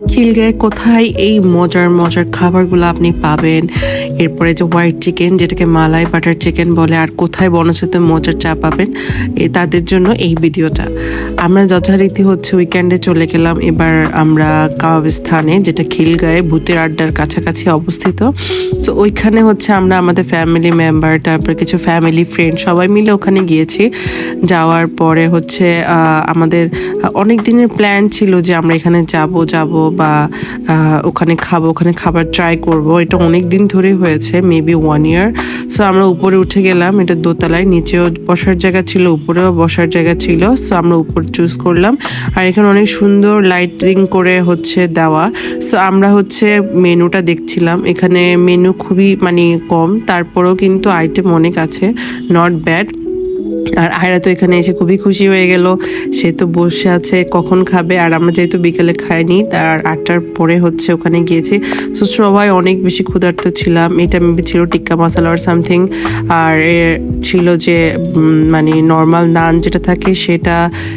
খিলগায় কোথায় এই মজার মজার খাবারগুলো আপনি পাবেন? এরপরে যে হোয়াইট চিকেন যেটাকে মালাই বাটার চিকেন বলে, আর কোথায় বনসাতে মজার চা পাবেন? এ তাদের জন্য এই ভিডিওটা। আমরা যথারীতি হচ্ছে উইকেন্ডে চলে গেলাম। এবার আমরা কাবাবিস্থানে যেটা খিলগায়ে, ভূতের আড্ডার কাছাকাছি অবস্থিত। সো ওইখানে হচ্ছে আমরা আমাদের ফ্যামিলি মেম্বার তারপর কিছু ফ্যামিলি ফ্রেন্ড সবাই মিলে ওখানে গিয়েছি। যাওয়ার পরে হচ্ছে আমাদের অনেক দিনের প্ল্যান ছিল যে আমরা এখানে যাব যাব। বা ওখানে খাব, ওখানে খাবার ট্রাই করব। এটা অনেক দিন ধরে হয়েছে মেবি ওয়ান ইয়ার সো আমরা উপরে উঠে গেলাম, এটা দোতলায়। নিচেও বসার জায়গা ছিল, উপরেও বসার জায়গা ছিল। সো আমরা উপর চুজ করলাম। আর এখানে অনেক সুন্দর লাইটিং করে হচ্ছে দেওয়া। সো আমরা হচ্ছে মেনুটা দেখছিলাম। এখানে মেনু খুবই মানে কম, তারপরেও কিন্তু আইটেম অনেক আছে। নট ব্যাড আর আয়রা তো এখানে এসে খুবই খুশি হয়ে গেল। সে তো বসে আছে, কখন খাবে? আর আমরা যেহেতু বিকেলে খাইনি, তার আটটার পরে হচ্ছে ওখানে গিয়েছি। তো সবাই অনেক বেশি ক্ষুধার্ত ছিলাম। এটা মেবি ছিল টিক্কা মশালা আর সামথিং আর ছিল যে মানে নর্মাল নান যেটা থাকে সেটা,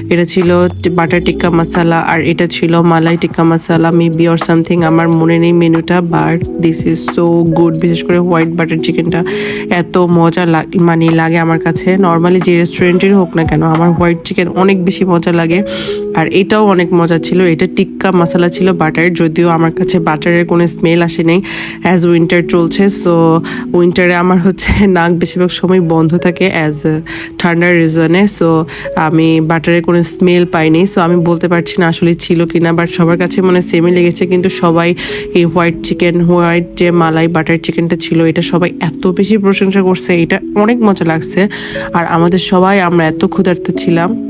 এটা ছিল বাটার টিক্কা মশলা আর এটা ছিল malai tikka masala maybe or something আমার মনে নেই মেনুটা but this is so good বিশেষ করে হোয়াইট বাটার চিকেনটা এত মজা মানে লাগে আমার কাছে। নর্মালি যে রেস্টুরেন্টের হোক না কেন, আমার হোয়াইট চিকেন অনেক বেশি মজা লাগে। আর এটাও অনেক মজা ছিল। এটা টিক্কা মশালা ছিল বাটার যদিও আমার কাছে বাটারের কোনো স্মেল আসে নেই অ্যাজ উইন্টার চলছে সো উইন্টারে আমার হচ্ছে নাক বেশিরভাগ সময় বন্ধ থাকে অ্যাজ ঠান্ডার রিজনে সো আমি বাটারের কোনো স্মেল পাইনি সো আমি বলতে পারছি না আসলে ছিল কি না বাট সবার কাছে মনে সেমই লেগেছে, কিন্তু সবাই এই হোয়াইট চিকেন হোয়াইট যে মালাই বাটার চিকেনটা ছিল, এটা সবাই এত বেশি প্রশংসা করছে, এটা অনেক মজা লাগছে, আর আমাদের সবাই, আমরা এত ক্ষুধার্ত ছিলাম।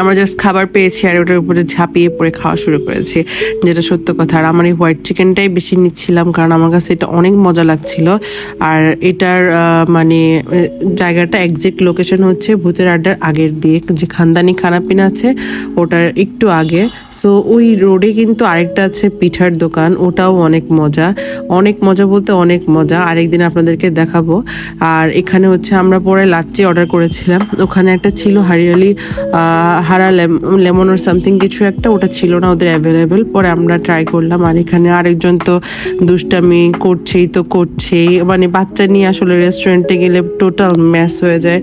আমরা জাস্ট খাবার পেয়েছি আর ওটার উপরে ঝাঁপিয়ে পড়ে খাওয়া শুরু করেছি। যেটা সত্য কথা। আর আমার এই হোয়াইট চিকেনটাই বেশি নিচ্ছিলাম কারণ আমার কাছে এটা অনেক মজা লাগছিল। আর এটার মানে জায়গাটা একজ্যাক্ট লোকেশন হচ্ছে ভূতের আড্ডার আগের দিক। যে খানদানি খানাপিনা আছে, ওটার একটু আগে। সো ওই রোডে কিন্তু আরেকটা আছে পিঠার দোকান। ওটাও অনেক মজা। অনেক মজা বলতে অনেক মজা। আরেকদিন আপনাদেরকে দেখাবো। আর এখানে হচ্ছে আমরা পরে লাচ্ছি অর্ডার করেছিলাম। ওখানে একটা ছিল হারিয়ালি হারা লেমন ওর সামথিং কিছু একটা, ওটা ছিল না ওদের অ্যাভেলেবেল পরে আমরা ট্রাই করলাম আর এখানে আরেকজন তো দুষ্টামি করছেই তো করছেই। মানে বাচ্চা নিয়ে আসলে রেস্টুরেন্টে গেলে টোটাল ম্যাস হয়ে যায়।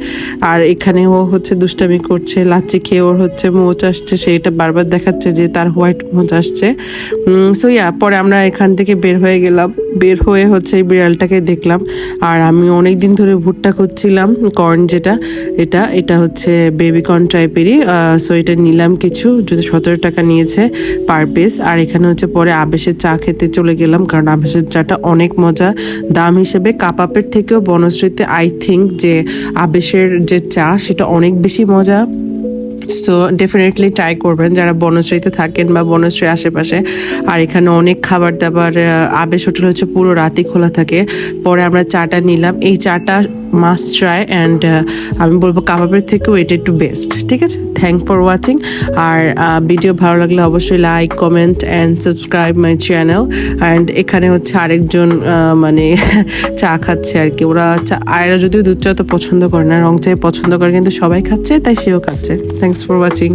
আর এখানে ও হচ্ছে দুষ্টামি করছে, লাচ্ছি খেয়ে ওর হচ্ছে মোচ আসছে সেইটা বারবার দেখাচ্ছে যে তার হোয়াইট মোচ আসছে। সো ইয়া পরে আমরা এখান থেকে বের হয়ে গেলাম। বের হয়ে হচ্ছে এই বিড়ালটাকে দেখলাম। আর আমি অনেক দিন ধরে ভুট্টা খুঁজছিলাম, কর্ন যেটা, এটা এটা হচ্ছে বেবি কর্ন টাইপেরই সো এটা নিলাম কিছু, যদি সতেরো টাকা নিয়েছে পার পিস আর এখানে হচ্ছে পরে আবেশের চা খেতে চলে গেলাম, কারণ আবেশের চাটা অনেক মজা। দাম হিসেবে কাপাপের থেকেও বনশ্রীতে আই থিঙ্ক যে আবেশের যে চা, সেটা অনেক বেশি মজা। সো ডেফিনেটলি ট্রাই করবেন যারা বনশ্রীতে থাকেন বা বনশ্রী আশেপাশে। আর এখানে অনেক খাবার দাবার আবেশ হোটেল হচ্ছে পুরো রাতই খোলা থাকে। পরে আমরা চাটা নিলাম। এই চাটা মাস্ট ট্রাই অ্যান্ড আমি বলব কাবাবের থেকেও এটা একটু বেস্ট ঠিক আছে? থ্যাংক ফর ওয়াচিং আর ভিডিও ভালো লাগলে অবশ্যই like comment and subscribe my channel and এখানে হচ্ছে আরেকজন মানে চা খাচ্ছে আর কি। ওরা চা, আয়রা যদিও দুধ চা তো পছন্দ করে না, রং চাই পছন্দ করে, কিন্তু সবাই খাচ্ছে, তাই সেও খাচ্ছে। Thanks for watching